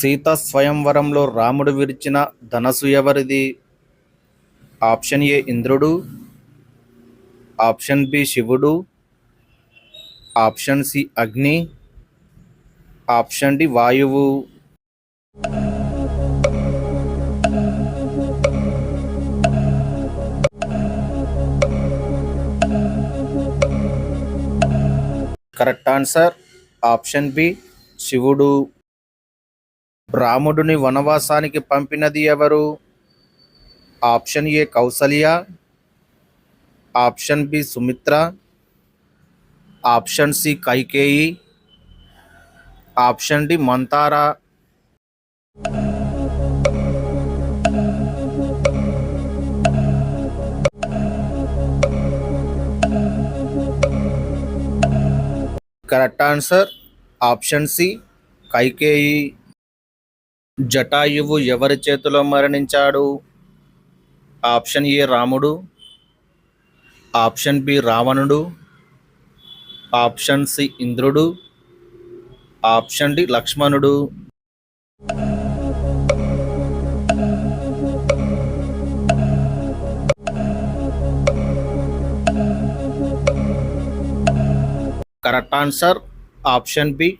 సీత స్వయంవరంలో రాముడు విరిచిన ధనసు ఎవరిది? Option A Indrudu option B Shivudu option C Agni option D Vayuvu. Correct answer option B Shivudu. రాముడిని వనవాసానికి పంపినది ఎవరు? Option A Kausalya option B Sumitra option C Kaikeyi option D Manthara. Correct answer option C Kaikeyi. Jatayuvu ఎవరి చేతిలో మరణించాడు? Option A Ramudu. Option B Ravanudu. Option C Indrudu. Option D Lakshmanudu. Correct answer option B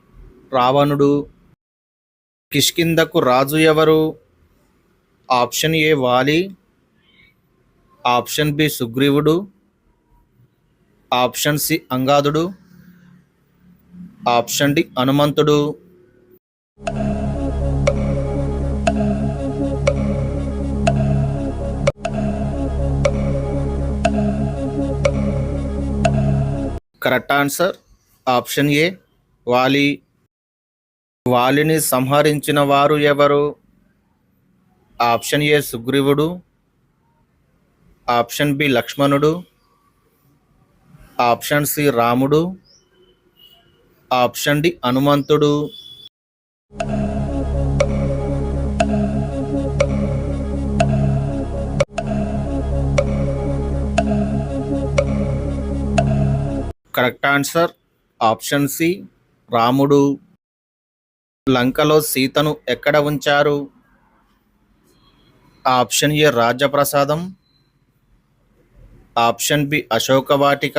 Ravanudu. కిష్కిందకు రాజు ఎవరు? Option A Vali. Option B Sugreevudu. Option C Angadudu option D Hanumanthudu. Correct answer option A Vali. వాలిని సంహరించిన వారు ఎవరు? Option A Sugreevudu option B Lakshmanudu option C Ramudu option D Hanumanthudu. Correct answer option C Ramudu. లంకలో సీతను ఎక్కడ ఉంచారు? Option A రాజప్రసాదం option B Ashokavatika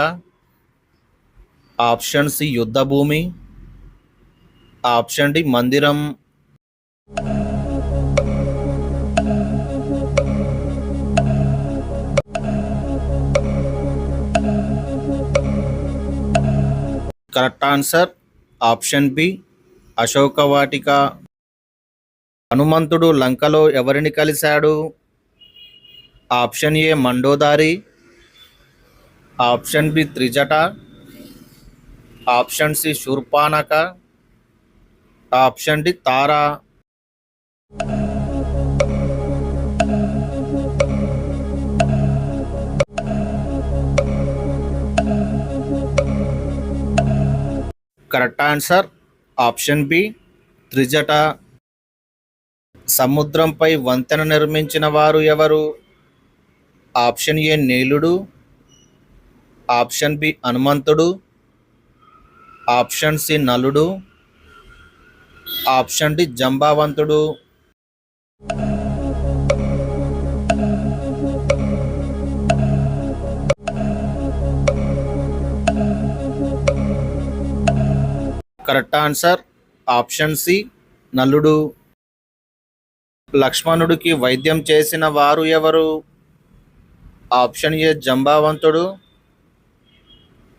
option C యుద్ధభూమి option D మందిరం. Correct answer option B Ashokavatika Hanumanthudu లంకలో ఎవరిని కలిశాడు? Option A Mandodari option B Trijata option C Shurpanakha option D Tara. Correct answer? Option B Trijata. సముద్రంపై వంతెన నిర్మించిన వారు ఎవరు? Option A Neeludu. Option B Hanumanthudu. Option C Naludu. Option D Jambavanthudu. Correct answer. Option C Naludu. లక్ష్మణుడికి వైద్యం చేసిన వారు ఎవరు? Option A Jambavanthudu.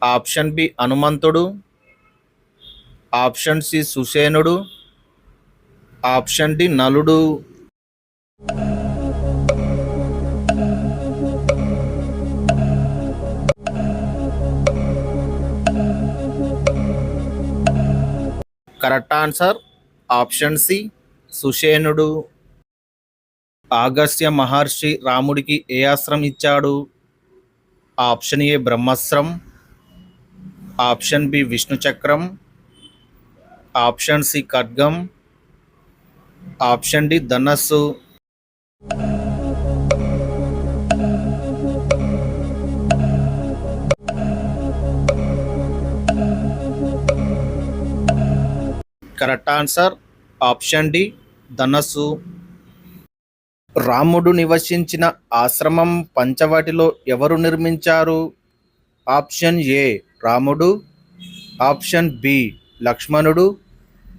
Option B Hanumanthudu. Option C Susenudu. Option D Naludu. Correct answer. Option C Sushenudu Agastya Maharshi రాముడికి ఏ ఆశ్రం ఇచ్చాడు? Option ఏ బ్రహ్మాస్త్రం. ఆప్షన్ బి విష్ణు చక్రం. ఆప్షన్ సి ఖడ్గం. ఆప్షన్ డి ధనస్సు. కరెక్ట్ ఆన్సర్ ఆప్షన్ డి ధనస్సు. రాముడు నివసించిన ఆశ్రమం పంచవాటిలో ఎవరు నిర్మించారు? Option A Ramudu option B Lakshmanudu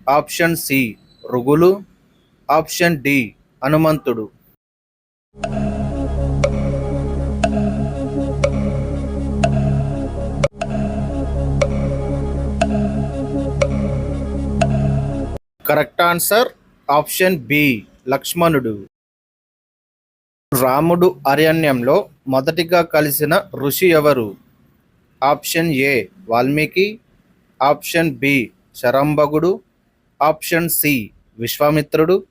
option C రుగులు option D Hanumanthudu. Correct answer option B Lakshmanudu. Ramudu అరణ్యంలో మొదటిగా కలిసిన ఋషి ఎవరు? Option A Valmiki. Option B Sharabhangudu. Option C Vishwamitrudu.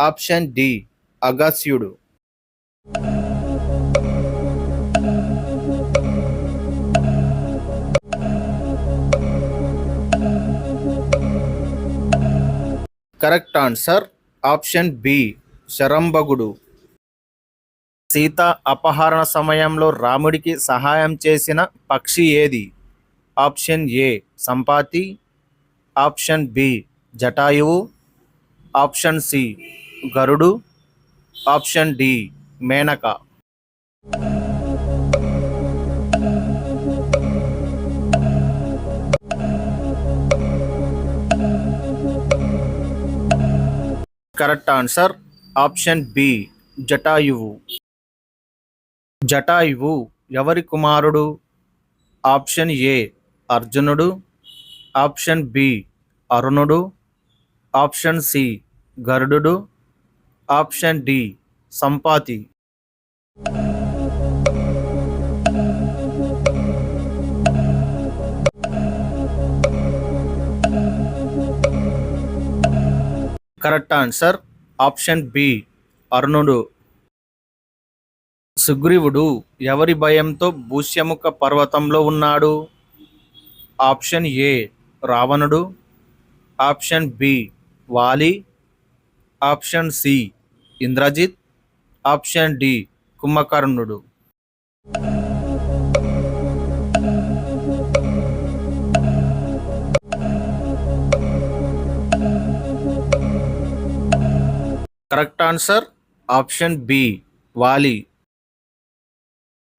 Option D Agasthyudu correct answer option B Sharabhangudu. Seetha అపహరణ సమయంలో రాముడికి సహాయం చేసిన పక్షి ఏది? Option A Sampati. Option B Jatayuvu. Option C Garudu. Option D Menaka. Correct answer option B Jatayuvu. Jatayuvu ఎవరి కుమారుడు? Option A Arjunudu. Option B Arunudu. Option C Garudu option D Sampati. Correct answer option B. Arunudu. Sugreevudu ఎవరి భయంతో భూష్యముఖ పర్వతంలో ఉన్నాడు? Option A. Ravanudu. Option B. Vali. Option C. Indrajit. Option D. Kumbhakarnudu. Correct answer option B Vali.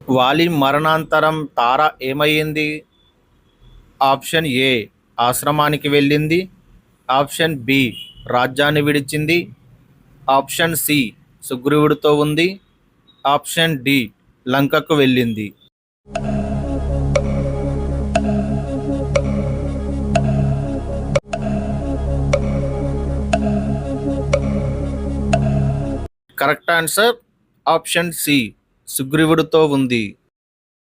Vali మరణాంతరం Tara ఏమయ్యింది? Option A ఆశ్రమానికి వెళ్ళింది. Option B రాజ్యాన్ని విడిచింది. Option C సుగ్రీవుడితో ఉంది. Option D లంకకు వెళ్ళింది. కరెక్ట్ ఆన్సర్ ఆప్షన్ సి సుగ్రీవుడితో ఉంది.